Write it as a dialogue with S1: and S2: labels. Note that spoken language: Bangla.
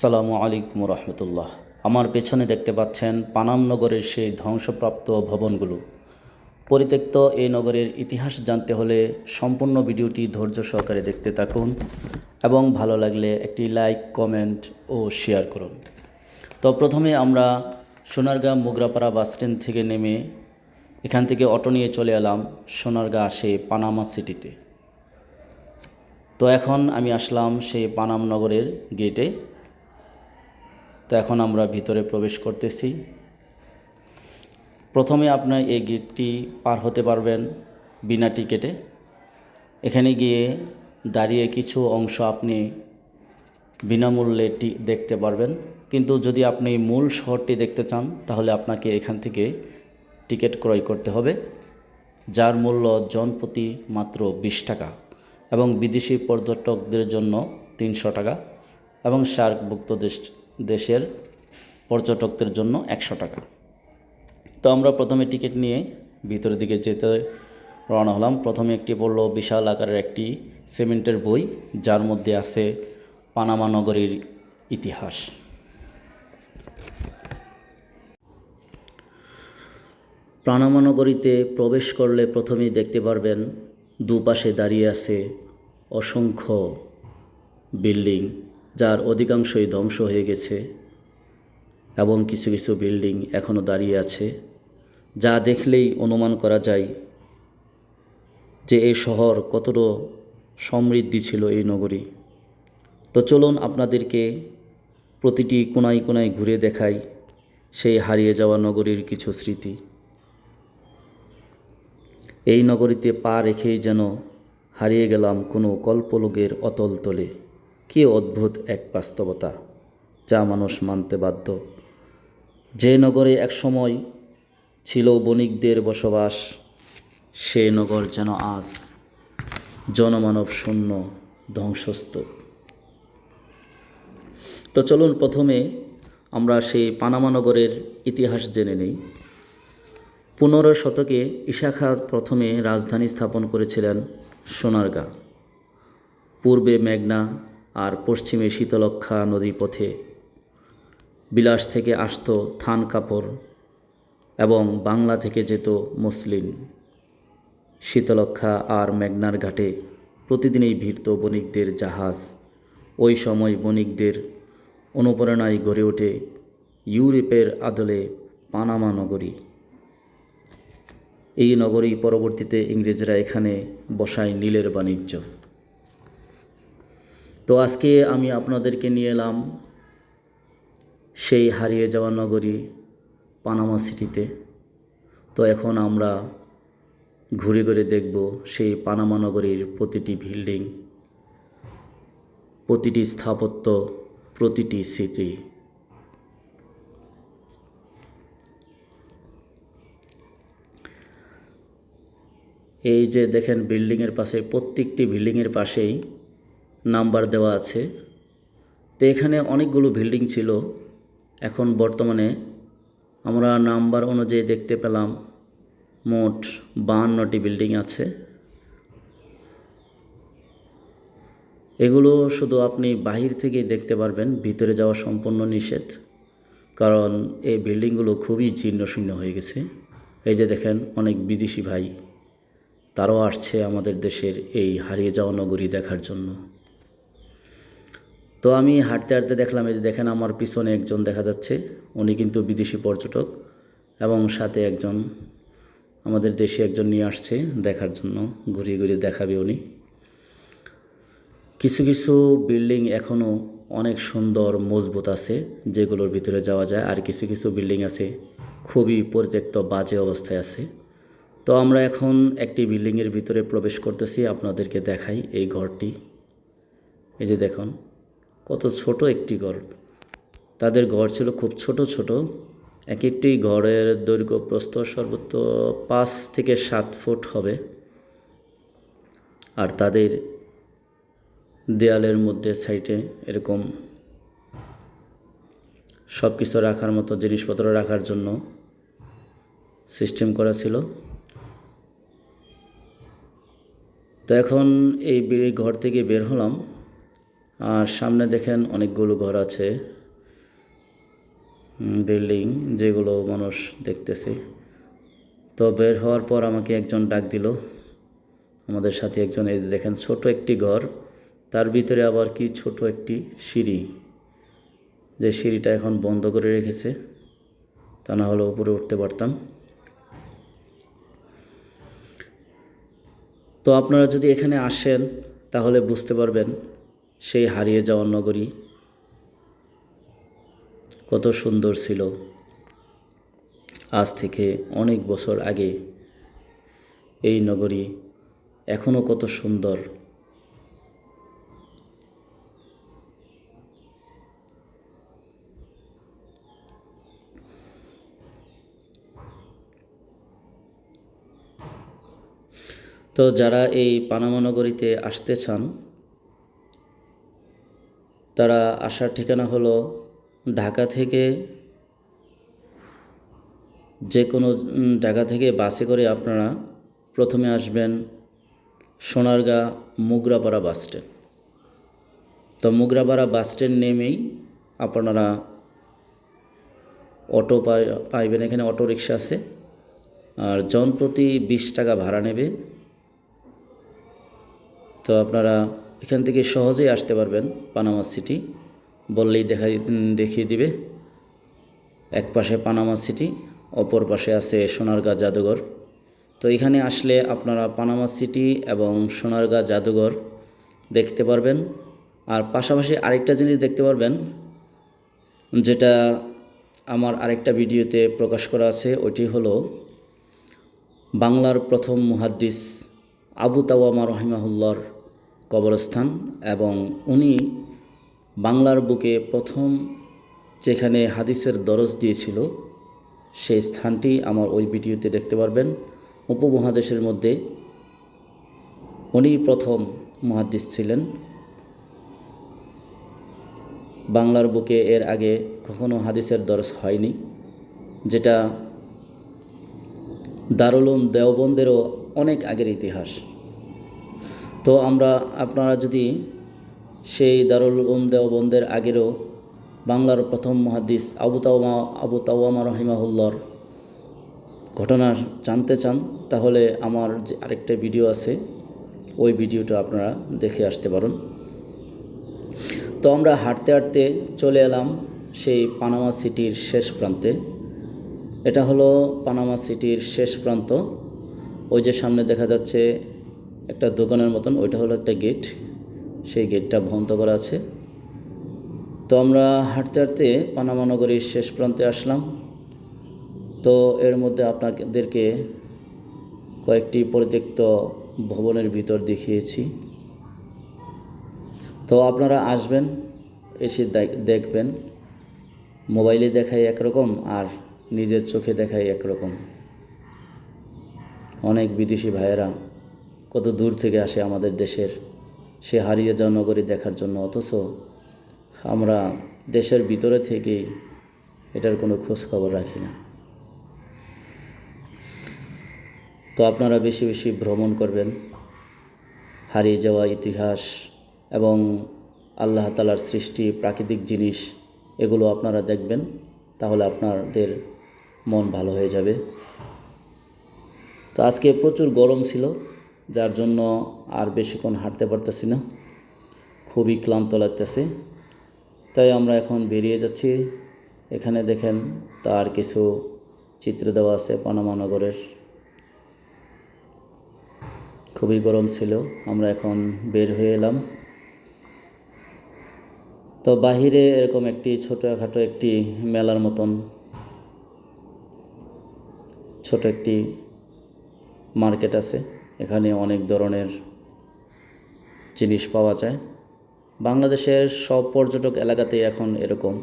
S1: আসসালামু আলাইকুম রহমতুল্লাহ। আমার পেছনে দেখতে পাচ্ছেন পানাম নগরের সেই ধ্বংসপ্রাপ্ত ভবনগুলো। পরিত্যক্ত এই নগরের ইতিহাস জানতে হলে সম্পূর্ণ ভিডিওটি ধৈর্য সহকারে দেখতে থাকুন এবং ভালো লাগলে একটি লাইক, কমেন্ট ও শেয়ার করুন। তো প্রথমে আমরা সোনারগাঁ মোগরাপাড়া বাস স্ট্যান্ড থেকে নেমে এখান থেকে অটো নিয়ে চলে এলাম সোনারগাঁ আসে পানামা সিটিতে। তো এখন আমি আসলাম সেই পানাম নগরের গেটে। তো এখন আমরা ভিতরে প্রবেশ করতেছি। প্রথমে আপনার এই গেটটি পার হতে পারবেন বিনা টিকেটে। এখানে গিয়ে দাঁড়িয়ে কিছু অংশ আপনি বিনামূল্যে দেখতে পারবেন। কিন্তু যদি আপনি মূল শহরটি দেখতে চান, তাহলে আপনাকে এখান থেকে টিকিট ক্রয় করতে হবে, যার মূল্য জনপ্রতি মাত্র বিশ টাকা এবং বিদেশি পর্যটকদের জন্য তিনশো টাকা এবং সার্কভুক্ত দেশ দেশের পর্যটকদের জন্য একশো টাকা। তো আমরা প্রথমে টিকিট নিয়ে ভিতরের দিকে যেতে রওনা হলাম। প্রথমে একটি পড়ল বিশাল আকারের একটি সিমেন্টের বই, যার মধ্যে আছে পানামা নগরীর ইতিহাস। পানামা নগরীতে প্রবেশ করলে প্রথমেই দেখতে পারবেন দুপাশে দাঁড়িয়ে আছে অসংখ্য বিল্ডিং। যার অধিকাংশই ধ্বংস হয়ে গেছে এবং কিছু কিছু বিল্ডিং এখনও দাঁড়িয়ে আছে, যা দেখলেই অনুমান করা যায় যে এই শহর কতটা সমৃদ্ধি ছিল এই নগরী। তো চলুন আপনাদেরকে প্রতিটি কোনায় কোনায় ঘুরে দেখাই সেই হারিয়ে যাওয়া নগরীর কিছু স্মৃতি। এই নগরীতে পা রেখেই যেন হারিয়ে গেলাম কোনো কল্পলোকের অতল তলে। কী অদ্ভুত এক বাস্তবতা যা মানুষ মানতে বাধ্য। যে নগরে একসময় ছিল বণিকদের বসবাস, সে নগর যেন আজ জনমানব শূন্য ধ্বংসস্তূপ। তো চলুন প্রথমে আমরা সেই পানামা নগরের ইতিহাস জেনে নেই। পনেরো শতকে ঈশা খাঁ প্রথমে রাজধানী স্থাপন করেছিলেন সোনারগাঁ। পূর্বে মেঘনা আর পশ্চিমে শীতলক্ষা নদী পথে বিলাস থেকে আসত থান কাপড় এবং বাংলা থেকে যেত মুসলিম শীতলক্ষা আর মেঘনার ঘাটে প্রতিদিনই ভিড়ত বণিকদের জাহাজ। ওই সময় বণিকদের অনুপ্রেরণায় গড়ে ওঠে ইউরোপের আদলে পানামা নগরী। এই নগরী পরবর্তীতে ইংরেজরা এখানে বসায় নীলের বাণিজ্য। তো আজকে আমি আপনাদেরকে নিয়ে এলাম সেই হারিয়ে যাওয়া নগরী পানামা সিটিতে। তো এখন আমরা ঘুরে ঘুরে দেখব সেই পানামা নগরীর প্রতিটি বিল্ডিং, প্রতিটি স্থাপত্য, প্রতিটি স্মৃতি। এই যে দেখেন বিল্ডিংয়ের পাশে, প্রত্যেকটি বিল্ডিংয়ের পাশেই নাম্বার দেওয়া আছে। তো এখানে অনেকগুলো বিল্ডিং ছিল। এখন বর্তমানে আমরা নাম্বার অনুযায়ী দেখতে পেলাম মোট বাহান্নটি বিল্ডিং আছে। এগুলো শুধু আপনি বাহির থেকেই দেখতে পারবেন, ভিতরে যাওয়া সম্পূর্ণ নিষেধ। কারণ এই বিল্ডিংগুলো খুবই জীর্ণশীর্ণ হয়ে গেছে। এই যে দেখেন, অনেক বিদেশি ভাই, তারাও আসছে আমাদের দেশের এই হারিয়ে যাওয়া নগরী দেখার জন্য। তো আমি হাঁটতে হাঁটতে দেখলাম, এই যে দেখেন আমার পিছনে একজন দেখা যাচ্ছে, উনি কিন্তু বিদেশি পর্যটক এবং সাথে একজন আমাদের দেশে একজন নিয়ে আসছে দেখার জন্য, ঘুরিয়ে ঘুরিয়ে দেখাবে উনি। কিছু কিছু বিল্ডিং এখনও অনেক সুন্দর মজবুত আছে, যেগুলোর ভিতরে যাওয়া যায়, আর কিছু কিছু বিল্ডিং আছে খুবই পরিত্যক্ত বাজে অবস্থায় আছে। তো আমরা এখন একটি বিল্ডিংয়ের ভিতরে প্রবেশ করতেছি, আপনাদেরকে দেখাই এই ঘরটি। এই যে দেখুন কত ছোট একটি ঘর। তাদের ঘর ছিল খুব ছোট ছোট। এক একটি ঘরের দৈর্ঘ্য প্রস্থ সর্বোচ্চ পাঁচ থেকে সাত ফুট হবে। আর তাদের দেয়ালের মধ্যে সাইডে এরকম সব কিছু রাখার মতো জিনিসপত্র রাখার জন্য সিস্টেম করা ছিল। তো এখন এই ঘর থেকে বের হলাম। আর সামনে দেখেন অনেকগুলো ঘর আছে বিল্ডিং যেগুলো মানুষ দেখতেছে। তো বের হওয়ার পর আমাকে একজন ডাক দিল। আমাদের সাথে একজন এই দেখেন ছোট একটি ঘর, তার ভিতরে আবার কি ছোট একটি সিঁড়ি। যে সিঁড়িটা এখন বন্ধ করে রেখেছে, তা না হলে উপরে উঠতে পারতাম। তো আপনারা যদি এখানে আসেন, তাহলে বুঝতে পারবেন সেই হারিয়ে যাওয়ার নগরী কত সুন্দর ছিল। আজ থেকে অনেক বছর আগে এই নগরী এখনও কত সুন্দর। তো যারা এই পানামা নগরীতে আসতে চান তারা আসার ঠিকানা হলো ঢাকা থেকে যে কোনো ঢাকা থেকে বাসে করে আপনারা প্রথমে আসবেন সোনারগাঁ মুগরাপাড়া বাস স্ট্যান্ড। তো মুগরাপাড়া বাস স্ট্যান্ড নেমেই আপনারা অটো পাই, পাইবেন, এখানে অটো রিক্সা আছে। আর জন প্রতি বিশ টাকা ভাড়া নেবে। তো আপনারা এখান থেকে সহজেই আসতে পারবেন পানামা সিটি। বললেই দেখা দেখিয়ে দিবে। এক পাশে পানামা সিটি, অপর পাশে আছে সোনারগাঁ জাদুঘর। তো এখানে আসলে আপনারা পানামা সিটি এবং সোনারগাঁ জাদুঘর দেখতে পারবেন। আর পাশাপাশি আরেকটা জিনিস দেখতে পারবেন, যেটা আমার আরেকটা ভিডিওতে প্রকাশ করা আছে, ওইটি হলো বাংলার প্রথম মুহাদ্দিস আবু তাওয়ামা রহিমাহুল্লার কবরস্থান এবং উনি বাংলার বুকে প্রথম যেখানে হাদিসের দরজ দিয়েছিল, সেই স্থানটি আমার ওই ভিডিওতে দেখতে পারবেন। উপমহাদেশের মধ্যে উনি প্রথম মুহাদ্দিস ছিলেন। বাংলার বুকে এর আগে কখনো হাদিসের দরজ হয়নি, যেটা দারুলুম দেওবন্দেরও অনেক আগের ইতিহাস। তো আমরা আপনারা যদি সেই দারুল উম দেওবন্দের আগেরও বাংলার প্রথম মহাদিস আবু তাওমা, আবু তাওয়ামা রহিমাহুল্লার ঘটনা জানতে চান, তাহলে আমার যে আরেকটা ভিডিও আছে, ওই ভিডিওটা আপনারা দেখে আসতে পারেন। তো আমরা হাঁটতে হাঁটতে চলে এলাম সেই পানামা সিটির শেষ প্রান্তে। এটা হলো পানামা সিটির শেষ প্রান্ত। ওই যে সামনে দেখা যাচ্ছে একটা দোকানের মতন, ওইটা হলো একটা গেট সেই গেটটা বন্ধ করা আছে। তো আমরা হাঁটতে হাঁটতে পানামা নগরীর শেষ প্রান্তে আসলাম। তো এর মধ্যে আপনাদেরকে কয়েকটি পরিত্যক্ত ভবনের ভিতর দেখিয়েছি। তো আপনারা আসবেন, এসে দেখবেন। মোবাইলে দেখাই একরকম আর নিজের চোখে দেখাই একরকম। অনেক বিদেশি ভাইয়েরা কত দূর থেকে আসে আমাদের দেশের, সে হারিয়ে যাওয়া নগরী দেখার জন্য। অথচ আমরা দেশের ভিতরে থেকেই এটার কোনো খোঁজ খবর রাখি না। তো আপনারা বেশি বেশি ভ্রমণ করবেন, হারিয়ে যাওয়া ইতিহাস এবং আল্লাহ তালার সৃষ্টি, প্রাকৃতিক জিনিস, এগুলো আপনারা দেখবেন, তাহলে আপনাদের মন ভালো হয়ে যাবে। তো আজকে প্রচুর গরম ছিল। যার জন্য আর বেশিক্ষণ হাঁটতে পারতেছি না। খুবই ক্লান্ত লাগতেছে। তাই আমরা এখন বেরিয়ে যাচ্ছি। এখানে দেখেন তার কিছু চিত্র দেওয়া আছে পানামা নগরের। খুবই গরম ছিল, আমরা এখন বের হয়ে এলাম। তো বাহিরে এরকম একটি ছোটোখাটো একটি মেলার মতন ছোট একটি মার্কেট আছে। এখানে অনেক ধরনের জিনিস পাওয়া যায়। বাংলাদেশের সব পর্যটক এলাকাতেই এখন এরকম।